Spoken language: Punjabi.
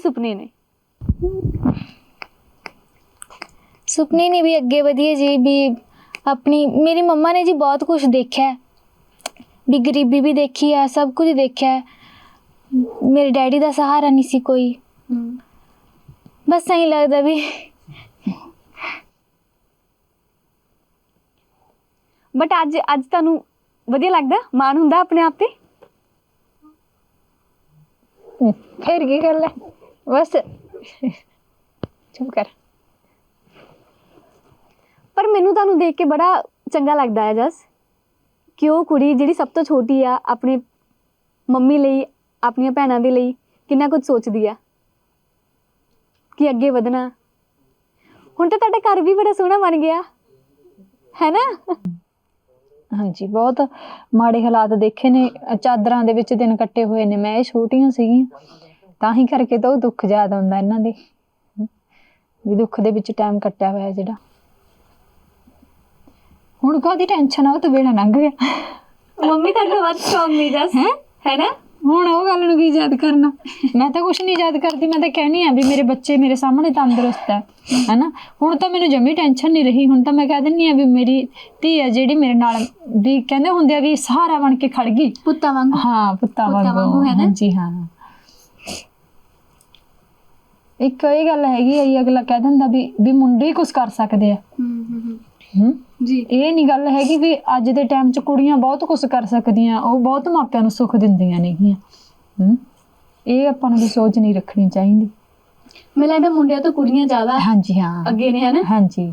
ਸੁਪਨੇ ਨੇ। ਸੁਪਨੇ ਨੇ ਵੀ ਅੱਗੇ ਵਧੀਏ ਜੀ ਵੀ ਆਪਣੀ ਮੇਰੀ ਮੰਮਾ ਨੇ ਜੀ ਬਹੁਤ ਕੁਝ ਦੇਖਿਆ। ਵੀ ਗਰੀਬੀ ਵੀ ਦੇਖੀ ਆ ਸਭ ਕੁਝ ਦੇਖਿਆ। ਮੇਰੇ ਡੈਡੀ ਦਾ ਸਹਾਰਾ ਨਹੀਂ ਸੀ ਕੋਈ। ਬਸ ਐਂ ਲੱਗਦਾ ਵੀ ਬਟ ਅੱਜ ਅੱਜ ਤੁਹਾਨੂੰ ਵਧੀਆ ਲੱਗਦਾ? ਮਾਣ ਹੁੰਦਾ ਆਪਣੇ ਆਪ ਤੇ? ਫਿਰ ਕੀ ਗੱਲ ਹੈ? ਬਸ ਚੁੱਪ ਕਰ। ਪਰ ਮੈਨੂੰ ਤੁਹਾਨੂੰ ਦੇਖ ਕੇ ਬੜਾ ਚੰਗਾ ਲੱਗਦਾ ਹੈ, ਜਸ। ਕਿ ਉਹ ਕੁੜੀ ਜਿਹੜੀ ਸਭ ਤੋਂ ਛੋਟੀ ਆ, ਆਪਣੇ ਮੰਮੀ ਲਈ, ਆਪਣੀਆਂ ਭੈਣਾਂ ਦੇ ਲਈ, ਕਿੰਨਾ ਕੁਝ ਸੋਚਦੀ ਆ। ਕਿ ਅੱਗੇ ਵਧਣਾ। ਹੁਣ ਤਾਂ ਤੁਹਾਡਾ ਘਰ ਵੀ ਬੜਾ ਸੋਹਣਾ ਬਣ ਗਿਆ। ਹੈ ਨਾ? ਹਾਂਜੀ, ਬਹੁਤ ਮਾੜੇ ਹਾਲਾਤ ਦੇਖੇ ਨੇ। ਚਾਦਰਾਂ ਦੇ ਵਿੱਚ ਦਿਨ ਕੱਟੇ ਹੋਏ ਨੇ। ਮੈਂ ਇਹ ਛੋਟੀਆਂ ਸੀਗੀਆਂ। ਤਾਂ ਹੀ ਕਰਕੇ ਤਾਂ ਉਹ ਦੁੱਖ ਯਾਦ ਆਉਂਦਾ ਇਹਨਾਂ ਦੇ। ਵੀ ਦੁੱਖ ਦੇ ਵਿੱਚ ਟਾਈਮ ਕੱਟਿਆ ਹੋਇਆ ਜਿਹੜਾ। ਹੁਣ ਕਾਹਦੀ ਟੈਨਸ਼ਨ ਆ? ਉਹ ਤਾਂ ਵੇਲਾ ਲੰਘ ਗਿਆ। ਮੰਮੀ ਤੁਹਾਡੇ ਵੱਧ ਨਹੀਂ ਜਸ ਹੈਂ? ਹੈ ਨਾ? ਹੁਣ ਉਹ ਗੱਲ ਨੂੰ ਕੀ ਯਾਦ ਕਰਨਾ? ਮੈਂ ਤਾਂ ਕੁਛ ਨਹੀਂ ਯਾਦ ਕਰਦੀ। ਮੈਂ ਤਾਂ ਕਹਿਣੀ ਆ ਵੀ ਮੇਰੇ ਬੱਚੇ ਮੇਰੇ ਸਾਹਮਣੇ ਤੰਦਰੁਸਤ ਹੈ ਹੈਨਾ? ਹੁਣ ਤਾਂ ਮੈਨੂੰ ਜਮੀ ਟੈਨਸ਼ਨ ਨਹੀਂ ਰਹੀ। ਹੁਣ ਤਾਂ ਮੈਂ ਕਹਿ ਦਿੰਨੀ ਆ ਵੀ ਮੇਰੀ ਧੀ ਹੈ ਜਿਹੜੀ ਮੇਰੇ ਨਾਲ ਵੀ ਕਹਿੰਦੇ ਹੁੰਦੇ ਆ ਵੀ ਸਹਾਰਾ ਬਣ ਕੇ ਖੜ ਗਈ। ਪੁੱਤਾਂ ਵਾਂਗੂ। ਹਾਂ ਪੁੱਤਾਂ ਵਾਂਗੂ। ਵਾਂਗੂ ਹੈ ਨਾ? ਹਾਂਜੀ ਹਾਂ। ਇੱਕ ਇਹ ਗੱਲ ਹੈਗੀ ਆ ਜੀ ਅਗਲਾ ਕਹਿ ਦਿੰਦਾ ਵੀ ਵੀ ਮੁੰਡੇ ਹੀ ਕੁਝ ਕਰ ਸਕਦੇ ਆ। ਹੂੰ ਜੀ। ਇਹ ਨਹੀਂ ਗੱਲ ਹੈਗੀ ਵੀ ਅੱਜ ਦੇ ਟਾਈਮ 'ਚ ਕੁੜੀਆਂ ਬਹੁਤ ਕੁਝ ਕਰ ਸਕਦੀਆਂ ਉਹ ਬਹੁਤ ਮਾਪਿਆਂ ਨੂੰ ਸੁੱਖ ਦਿੰਦੀਆਂ ਨੇਗੀਆਂ। ਹੂੰ? ਇਹ ਆਪਾਂ ਨੂੰ ਵੀ ਸੋਚ ਨਹੀਂ ਰੱਖਣੀ ਚਾਹੀਦੀ। ਮੈਨੂੰ ਲੱਗਦਾ ਮੁੰਡਿਆਂ ਤੋਂ ਕੁੜੀਆਂ ਜ਼ਿਆਦਾ ਹਾਂਜੀ ਹਾਂ। ਅੱਗੇ ਨੇ ਹੈ ਨਾ? ਹਾਂਜੀ।